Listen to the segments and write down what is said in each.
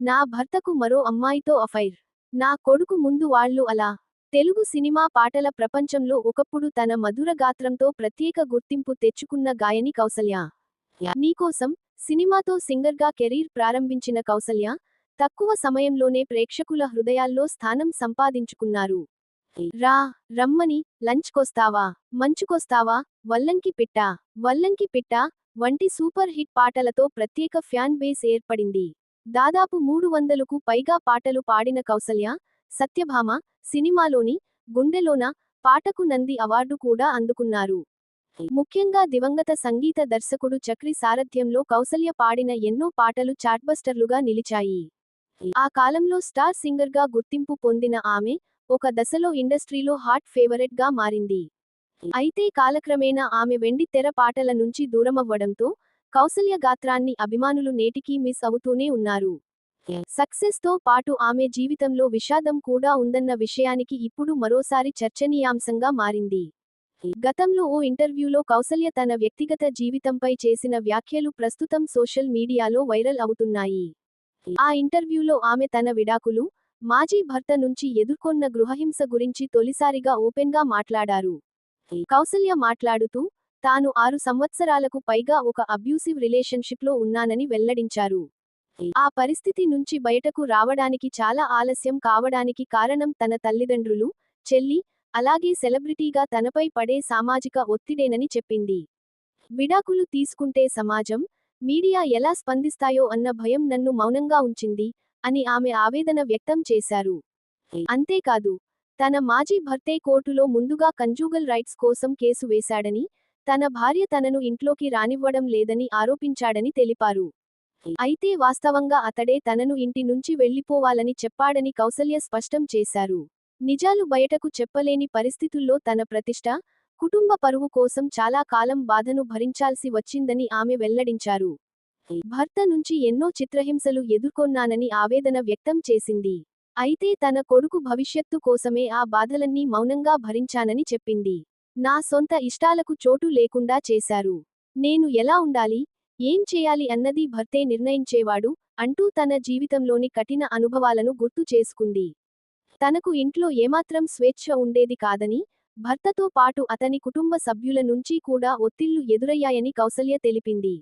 నా భర్తకు మరో అమ్మాయితో అఫైర్. నా కొడుకు ముందు వాళ్ళు అలా. తెలుగు సినిమా పాటల ప్రపంచంలో ఒకప్పుడు తన మధుర గాత్రంతో ప్రత్యేక గుర్తింపు తెచ్చుకున్న గాయని కౌసల్య. నీకోసం సినిమాతో సింగర్గా కెరీర్ ప్రారంభించిన కౌసల్య తక్కువ సమయంలోనే ప్రేక్షకుల హృదయాల్లో స్థానం సంపాదించుకున్నారు. రా రమ్మని లంచ్కొస్తావా? మంచుకొస్తావా? వల్లంకి పిట్ట? వల్లంకి పిట్ట? వంటి సూపర్ హిట్ పాటలతో ప్రత్యేక ఫ్యాన్ బేస్ ఏర్పడింది. దాదాపు మూడు వందలకు పైగా పాటలు పాడిన కౌసల్య సత్యభామ సినిమాలోని గుండెలోన పాటకు నంది అవార్డు కూడా అందుకున్నారు. ముఖ్యంగా దివంగత సంగీత దర్శకుడు చక్రి సారథ్యంలో కౌసల్య పాడిన ఎన్నో పాటలు చాట్బస్టర్లుగా నిలిచాయి. ఆ కాలంలో స్టార్ సింగర్గా గుర్తింపు పొందిన ఆమె ఒక దశలో ఇండస్ట్రీలో హాట్ ఫేవరెట్గా మారింది. అయితే కాలక్రమేణా ఆమె వెండి తెర పాటల నుంచి దూరమవ్వడంతో కౌసల్య గాత్రాన్ని అభిమానులు నేటికీ మిస్ అవుతూనే ఉన్నారు. సక్సెస్తో పాటు ఆమె జీవితంలో విషాదం కూడా ఉందన్న విషయానికి ఇప్పుడు మరోసారి చర్చనీయాంశంగా మారింది. గతంలో ఓ ఇంటర్వ్యూలో కౌసల్య తన వ్యక్తిగత జీవితంపై చేసిన వ్యాఖ్యలు ప్రస్తుతం సోషల్ మీడియాలో వైరల్ అవుతున్నాయి. ఆ ఇంటర్వ్యూలో ఆమె తన విడాకులు మాజీ భర్త నుంచి ఎదుర్కొన్న గృహహింస గురించి తొలిసారిగా ఓపెన్గా మాట్లాడారు. కౌసల్య మాట్లాడుతూ తాను ఆరు సంవత్సరాలకు పైగా ఒక అబ్యూసివ్ రిలేషన్షిప్లో ఉన్నానని వెల్లడించారు. ఆ పరిస్థితి నుంచి బయటకు రావడానికి చాలా ఆలస్యం కావడానికి కారణం తన తల్లిదండ్రులు చెల్లి అలాగే సెలబ్రిటీగా తనపై పడే సామాజిక ఒత్తిడేనని చెప్పింది. విడాకులు తీసుకుంటే సమాజం మీడియా ఎలా స్పందిస్తాయో అన్న భయం నన్ను మౌనంగా ఉంచింది అని ఆమె ఆవేదన వ్యక్తం చేశారు. అంతేకాదు తన మాజీ భర్తే కోర్టులో ముందుగా కంజూగల్ రైట్స్ కోసం కేసు వేశాడని తన భార్య తనను ఇంట్లోకి రానివ్వడం లేదని ఆరోపించాడని తెలిపారు. అయితే వాస్తవంగా అతడే తనను ఇంటి నుంచి వెళ్ళిపోవాలని చెప్పాడని కౌసల్య స్పష్టం చేశారు. నిజాలు బయటకు చెప్పలేని పరిస్థితుల్లో తన ప్రతిష్ట కుటుంబ పరువు కోసం చాలా కాలం బాధను భరించాల్సి వచ్చిందని ఆమె వెల్లడించారు. భర్త నుంచి ఎన్నో చిత్రహింసలు ఎదుర్కొన్నానని ఆవేదన వ్యక్తం చేసింది. అయితే తన కొడుకు భవిష్యత్తు కోసమే ఆ బాధలన్నీ మౌనంగా భరించానని చెప్పింది. నా సొంత ఇష్టాలకు చోటు లేకుండా చేశారు. నేను ఎలా ఉండాలి? ఏం చేయాలి అన్నది భర్తే నిర్ణయించేవాడు అంటూ తన జీవితంలోని కఠిన అనుభవాలను గుర్తు చేసుకుంది. తనకు ఇంట్లో ఏమాత్రం స్వేచ్ఛ ఉండేది కాదని భర్తతో పాటు అతని కుటుంబ సభ్యుల నుంచి కూడా ఒత్తిళ్ళు ఎదురయ్యాయని కౌసల్య తెలిపింది.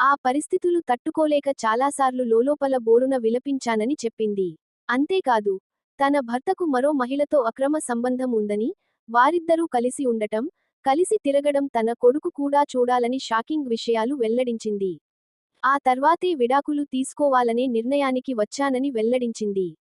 ఆ పరిస్థితులు తట్టుకోలేక చాలాసార్లు లోలోపల బోరున విలపించానని చెప్పింది. అంతేకాదు తన భర్తకు మరో మహిళతో అక్రమ సంబంధం ఉందని వారిద్దరూ కలిసి ఉండటం కలిసి తిరగడం తన కొడుకు కూడా చూడాలని షాకింగ్ విషయాలు వెల్లడించింది. ఆ తర్వాతే విడాకులు తీసుకోవాలనే నిర్ణయానికి వచ్చానని వెల్లడించింది.